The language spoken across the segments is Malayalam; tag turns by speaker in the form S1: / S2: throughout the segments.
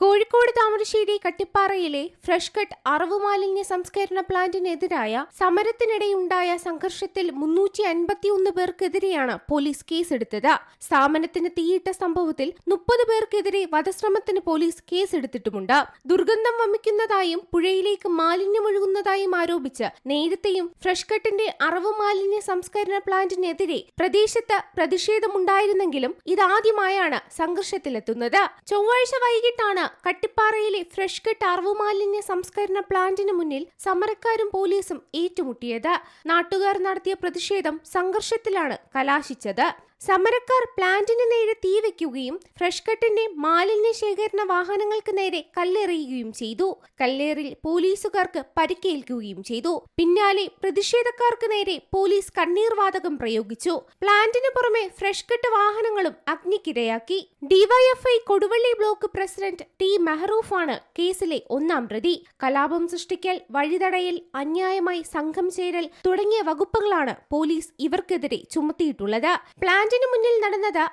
S1: കോഴിക്കോട് താമരശ്ശേരി കട്ടിപ്പാറയിലെ ഫ്രഷ് കട്ട് അറവ് മാലിന്യ സംസ്കരണ പ്ലാന്റിനെതിരായ സമരത്തിനിടെയുണ്ടായ സംഘർഷത്തിൽ മുന്നൂറ്റി അൻപത്തിയൊന്ന് പേർക്കെതിരെയാണ് പോലീസ് കേസെടുത്തത്. സ്ഥാപനത്തിന് തീയിട്ട സംഭവത്തിൽ മുപ്പത് പേർക്കെതിരെ വധശ്രമത്തിന് പോലീസ് കേസെടുത്തിട്ടുമുണ്ട്. ദുർഗന്ധം വമിക്കുന്നതായും പുഴയിലേക്ക് മാലിന്യം മാലിന്യമൊഴുകുന്നതായും ആരോപിച്ച് നേരത്തെയും ഫ്രഷ് കട്ടിന്റെ അറവ് മാലിന്യ സംസ്കരണ പ്ലാന്റിനെതിരെ പ്രദേശത്ത് പ്രതിഷേധമുണ്ടായിരുന്നെങ്കിലും ഇതാദ്യമായാണ് സംഘർഷത്തിലെത്തുന്നത്. ചൊവ്വാഴ്ച വൈകിട്ടാണ് കട്ടിപ്പാറയിലെ ഫ്രഷ് കട്ട് അറവുമാലിന്യ സംസ്കരണ പ്ലാന്റിന് മുന്നിൽ സമരക്കാരും പോലീസും ഏറ്റുമുട്ടിയത്. നാട്ടുകാർ നടത്തിയ പ്രതിഷേധം സംഘർഷത്തിലാണ് കലാശിച്ചത്. സമരക്കാർ പ്ലാന്റിന് നേരെ തീ വെക്കുകയും ഫ്രഷ് കട്ടിന്റെ മാലിന്യ ശേഖരണ വാഹനങ്ങൾക്ക് നേരെ കല്ലെറിയുകയും ചെയ്തു. കല്ലേറിൽ പോലീസുകാർക്ക് പരിക്കേൽക്കുകയും ചെയ്തു. പിന്നാലെ പ്രതിഷേധക്കാർക്ക് നേരെ പോലീസ് കണ്ണീർ വാതകം പ്രയോഗിച്ചു. പ്ലാന്റിന് പുറമെ ഫ്രഷ് കട്ട് വാഹനങ്ങളും അഗ്നിക്കിരയാക്കി. DYFI Koduvally block president T മെഹറൂഫാണ് കേസിലെ ഒന്നാം പ്രതി. കലാപം സൃഷ്ടിക്കൽ വഴിതടയൽ അന്യായമായി സംഘം ചേരൽ തുടങ്ങിയ വകുപ്പുകളാണ് പോലീസ് ഇവർക്കെതിരെ ചുമത്തിയിട്ടുള്ളത്. പ്ലാന്റിന് മുന്നിൽ നടന്നത്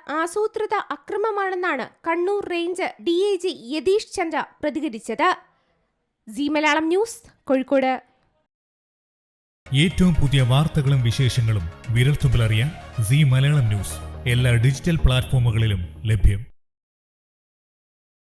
S1: ആസൂത്രിത അക്രമമാണെന്നാണ് Kannur range D I G Yathish Chandra പ്രതികരിച്ചത്. C Malayalam news Kozhikode.
S2: ഏറ്റവും പുതിയ വാർത്തകളും വിശേഷങ്ങളും വിരൽത്തുമ്പിലറിയാൻ സി മലയാളം ന്യൂസ് എല്ലാ ഡിജിറ്റൽ പ്ലാറ്റ്ഫോമുകളിലും ലഭ്യം.